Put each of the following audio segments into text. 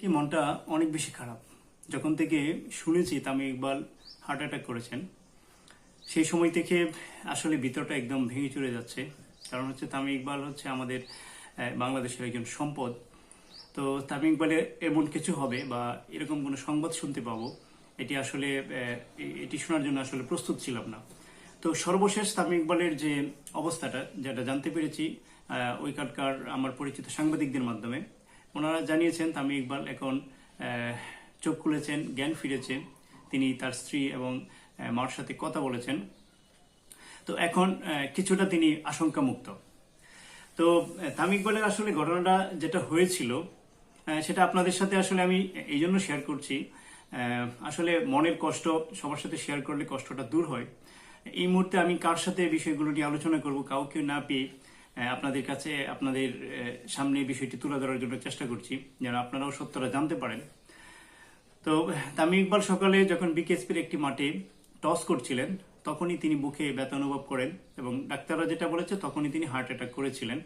কি মনটা অনেক বেশি খারাপ? যখন থেকে শুনেছি তামি ইকবাল হার্ট অ্যাটাক করেছেন, সেই সময় থেকে আসলে ভিতরটা একদম ভেঙে চলে যাচ্ছে। কারণ হচ্ছে তামি ইকবাল হচ্ছে আমাদের বাংলাদেশের একজন সম্পদ। তো তামি ইকবালের এমন কিছু হবে বা এরকম কোনো সংবাদ শুনতে পাবো, এটি আসলে এটি শোনার জন্য আসলে প্রস্তুত ছিলাম না। তো সর্বশেষ তামি ইকবালের যে অবস্থাটা, যেটা জানতে পেরেছি ওইখানকার আমার পরিচিত সাংবাদিকদের মাধ্যমে ওনারা জানিয়েছেন তামি ইকবাল এখন চোখ খুলেছেন, জ্ঞান ফিরেছে তিনি তার স্ত্রী এবং মার সাথে কথা বলেছেন। তো এখন কিছুটা তিনি আশঙ্কা মুক্ত তো তামিম ইকবালের আসলে ঘটনাটা যেটা হয়েছিল সেটা আপনাদের সাথে আসলে আমি এই জন্য শেয়ার করছি। আসলে মনের কষ্ট, সবার সাথে শেয়ার করলে কষ্টটা দূর হয়। এই মুহূর্তে আমি কার সাথে বিষয়গুলো নিয়ে আলোচনা করব, কাউকে না পেয়ে আপনাদের কাছে, আপনাদের সামনে বিষয়টি তুলে ধরার জন্য চেষ্টা করছি, যেন আপনারাও সত্যটা জানতে পারেন। তো, তামিম ইকবাল সকালে যখন বিকেএসপির একটি মাঠে টস করছিলেন, তখনই তিনি বুকে ব্যথা অনুভব করেন এবং ডাক্তাররা যেটা বলেছে, তখনই তিনি হার্ট অ্যাটাক করেছিলেন।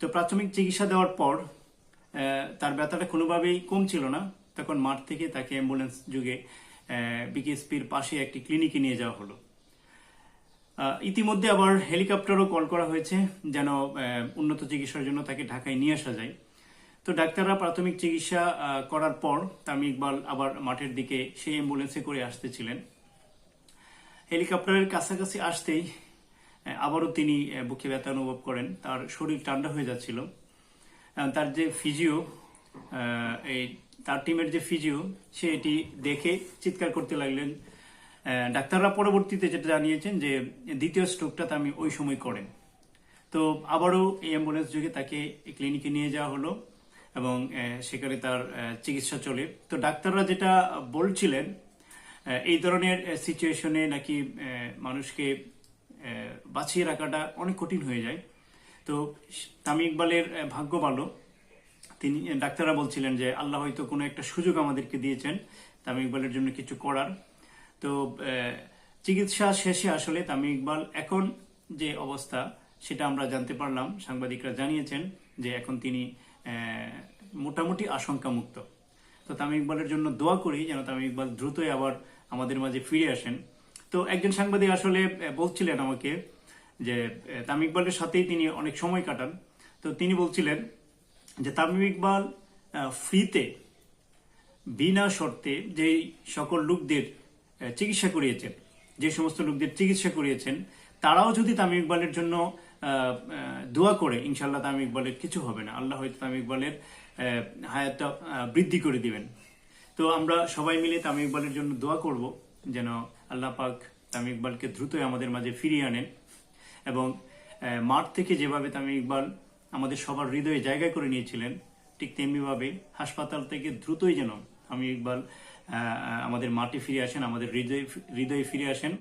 তো প্রাথমিক চিকিৎসা দেওয়ার পর তার ব্যথাটা কোনোভাবেই কমছিল না। তখন মাঠ থেকে তাকে অ্যাম্বুলেন্স যুগে বিকেএসপির পাশে একটি ক্লিনিকে নিয়ে যাওয়া হলো। ইতিমধ্যে আবার হেলিকপ্টারও কল করা হয়েছে যেন উন্নত চিকিৎসার জন্য তাকে ঢাকায় নিয়ে আসা যায়। তো ডাক্তাররা প্রাথমিক চিকিৎসা করার পর তামিম ইকবাল আবার মাঠের দিকে সেই অ্যাম্বুলেন্সে করে আসতেছিলেন। হেলিকপ্টারের কাছাকাছি আসতেই আবারও তিনি বুকে ব্যথা অনুভব করেন। তার শরীর ঠান্ডা হয়ে যাচ্ছিল। তার যে ফিজিও এই তার টিমের যে ফিজিও, সে এটি দেখে চিৎকার করতে লাগলেন ডাক্তাররা পরবর্তীতে যেটা জানিয়েছেন যে দ্বিতীয় স্ট্রোকটা তামি ওই সময় করেন। তো আবারও এই অ্যাম্বুলেন্স যোগে তাকে ক্লিনিকে নিয়ে যাওয়া হলো এবং সেখানে তার চিকিৎসা চলে। তো ডাক্তাররা যেটা বলছিলেন এই ধরনের সিচুয়েশনে নাকি মানুষকে বাঁচিয়ে রাখাটা অনেক কঠিন হয়ে যায়। তো তামিম ইকবালের ভাগ্য ভালো। তিনি ডাক্তাররা বলছিলেন যে আল্লাহ হয়তো কোনো একটা সুযোগ আমাদেরকে দিয়েছেন, তামিম ইকবালের জন্য কিছু করার। তো চিকিৎসা শেষে আসলে তামিম ইকবাল এখন যে অবস্থা সেটা আমরা জানতে পারলাম। সাংবাদিকরা জানিয়েছেন যে এখন তিনি মোটামুটি আশঙ্কা মুক্ত তো তামিম ইকবালের জন্য দোয়া করি যেন তামিম ইকবাল দ্রুতই আবার আমাদের মাঝে ফিরে আসেন। তো একজন সাংবাদিক আসলে বলছিলেন আমাকে যে তামিম ইকবালের সাথেই তিনি অনেক সময় কাটান। তো তিনি বলছিলেন যে, তামিম ইকবাল ফ্রিতে, বিনা শর্তে যেই সকল লোকদের চিকিৎসা করিয়েছেন। যে সমস্ত লোকদের চিকিৎসা করিয়েছেন, তারাও যদি তামিম ইকবালের জন্য দোয়া করে ইনশাল্লাহ তামিম ইকবালের কিছু হবে না। আল্লাহ হয়তো তামিম ইকবালের হায়াতটা বৃদ্ধি করে দিবেন। তো আমরা সবাই মিলে তামিম ইকবালের জন্য দোয়া করব, যেন আল্লাহ পাক তামিম ইকবালকে দ্রুতই আমাদের মাঝে ফিরিয়ে আনেন এবং মাঠ থেকে যেভাবে তামিম ইকবাল আমাদের সবার হৃদয়ে জায়গা করে নিয়েছিলেন, ঠিক তেমনিভাবে হাসপাতাল থেকে দ্রুতই যেন আমি একবার আমাদের মাটি ফিরে আসেন আমাদের হৃদয় হৃদয়ে ফিরে আসেন।